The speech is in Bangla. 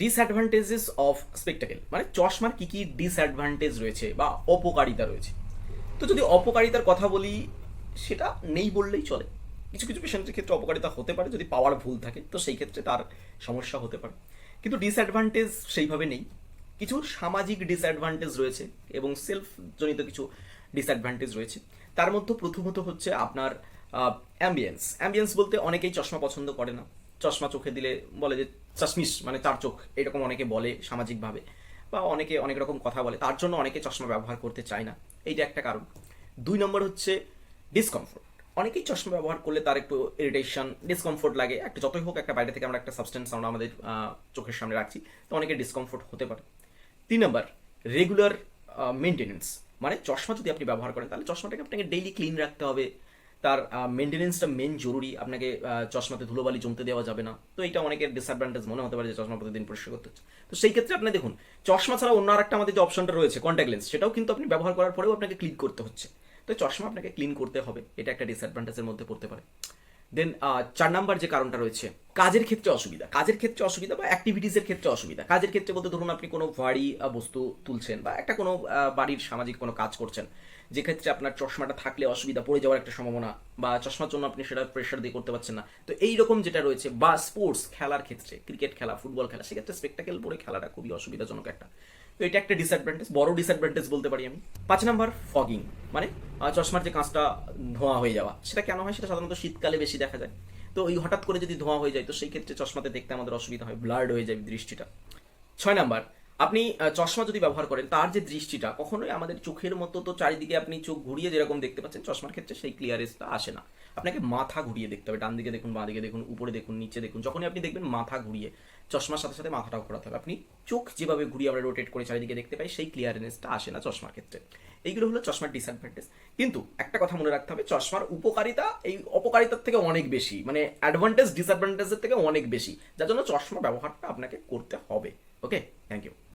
ডিসঅ্যাডভান্টেজেস অফ স্পেকটাকেল মানে চশমার কি কি ডিসঅ্যাডভান্টেজ রয়েছে বা অপকারিতা রয়েছে। তো যদি অপকারিতার কথা বলি, সেটা নেই বললেই চলে। কিছু কিছু পেশেন্টের ক্ষেত্রে অপকারিতা হতে পারে, যদি পাওয়ার ভুল থাকে, তো সেই ক্ষেত্রে তার সমস্যা হতে পারে। কিন্তু ডিসঅ্যাডভান্টেজ সেইভাবে নেই। কিছু সামাজিক ডিসঅ্যাডভান্টেজ রয়েছে এবং সেলফ জনিত কিছু ডিসঅ্যাডভান্টেজ রয়েছে। তার মধ্যে প্রথমত হচ্ছে আপনার অ্যাম্বিয়েন্স অ্যাম্বিয়েন্স বলতে অনেকেই চশমা পছন্দ করে না। চশমা চোখে দিলে বলে যে চশমিস মানে চার চোখ। এরকম অনেকে বলে সামাজিকভাবে। বা অনেকে অনেক রকম কথা বলে। তার জন্য অনেকে চশমা ব্যবহার করতে চায় না। এইটা একটা কারণ। দুই নম্বর হচ্ছে ডিসকমফোর্ট অনেকেই চশমা ব্যবহার করলে তার একটু ইরিটেশন ডিসকমফোর্ট লাগে। একটা যতই হোক একটা বাইরে থেকে আমরা একটা সাবস্টেন্স আমরা আমাদের চোখের সামনে রাখছি, তো অনেকে ডিসকমফোর্ট হতে পারে। তিন নম্বর রেগুলার মেনটেনেন্স মানে চশমা যদি আপনি ব্যবহার করেন, তাহলে চশমাটাকে আপনাকে ডেইলি ক্লিন রাখতে হবে। তার মেনটেনেন্সটা মেন জরুরি। আপনাকে চশমাতে ধুলোবালি জমতে দেওয়া যাবে না। তো এটা অনেকের ডিসঅ্যাডভান্টেজ মনে হতে পারে যে চশমা প্রতিদিন পরিষ্কার করতে হচ্ছে। তো সেই ক্ষেত্রে আপনি দেখুন, চশমা ছাড়া অন্য আরেকটা আমাদের যে অপশনটা রয়েছে কন্ট্যাক্ট লেন্স সেটাও কিন্তু আপনি ব্যবহার করার পরেও আপনাকে ক্লিন করতে হচ্ছে। তো চশমা আপনাকে ক্লিন করতে হবে। এটা একটা ডিসঅ্যাডভান্টেজের মধ্যে পড়তে পারে। দেন চার নাম্বার যে কারণটা রয়েছে, কাজের ক্ষেত্রে অসুবিধা। কাজের ক্ষেত্রে অসুবিধা বা অ্যাক্টিভিটিসের ক্ষেত্রে অসুবিধা। কাজের ক্ষেত্রে বলতে ধরুন, আপনি কোনো ভারী বস্তু তুলছেন বা একটা কোনো বাড়ির সামাজিক কোনো কাজ করছেন, যে ক্ষেত্রে আপনার চশমাটা থাকলে অসুবিধা, পড়ে যাওয়ার একটা সম্ভাবনা বা চশমার জন্য আপনি সেটা প্রেশার দিয়ে করতে পারছেন না। তো এই রকম যেটা রয়েছে, বা স্পোর্টস খেলার ক্ষেত্রে ক্রিকেট খেলা ফুটবল খেলা, সেক্ষেত্রে স্পেকটাকেল পরে খেলাটা খুবই অসুবিধাজনক একটা। তো এটা একটা ডিসঅ্যাডভান্টেজ বড় ডিসঅ্যাডভান্টেজ বলতে পারি আমি। পাঁচ নাম্বার ফগিং মানে চশমার যে কাঁচটা ধোঁয়া হয়ে যাওয়া, সেটা কেন হয়? সেটা সাধারণত শীতকালে বেশি দেখা যায়। তো ওই হঠাৎ করে যদি ধোঁয়া হয়ে যায়, তো সেই ক্ষেত্রে চশমাতে দেখতে আমাদের অসুবিধা হয়, ব্লার্ড হয়ে যায় দৃষ্টিটা। ছয় নাম্বার আপনি চশমা যদি ব্যবহার করেন, তার যে দৃষ্টিটা, কখনোই আমাদের চোখের মতো তো চারিদিকে আপনি চোখ ঘুরিয়ে যেরকম দেখতে পাচ্ছেন, চশমার ক্ষেত্রে সেই ক্লিয়ারেন্সটা আসে না। আপনাকে মাথা ঘুরিয়ে দেখতে হবে। ডান দিকে দেখুন, বাঁ দিকে দেখুন, উপরে দেখুন, নিচে দেখুন। যখনই আপনি দেখবেন মাথা ঘুরিয়ে, চশমার সাথে সাথে মাথাটাও ঘোরাতে হবে। আপনি চোখ যেভাবে ঘুরিয়ে আমরা রোটেট করে চারিদিকে দেখতে পাই, সেই ক্লিয়ারেন্সটা আসে না চশমার ক্ষেত্রে। এইগুলো হলো চশমার ডিসঅ্যাডভান্টেজ কিন্তু একটা কথা মনে রাখতে হবে, চশমার উপকারিতা এই অপকারিতার থেকে অনেক বেশি মানে অ্যাডভান্টেজ ডিসঅ্যাডভান্টেজের থেকে অনেক বেশি। যার জন্য চশমা ব্যবহারটা আপনাকে করতে হবে। Okay thank you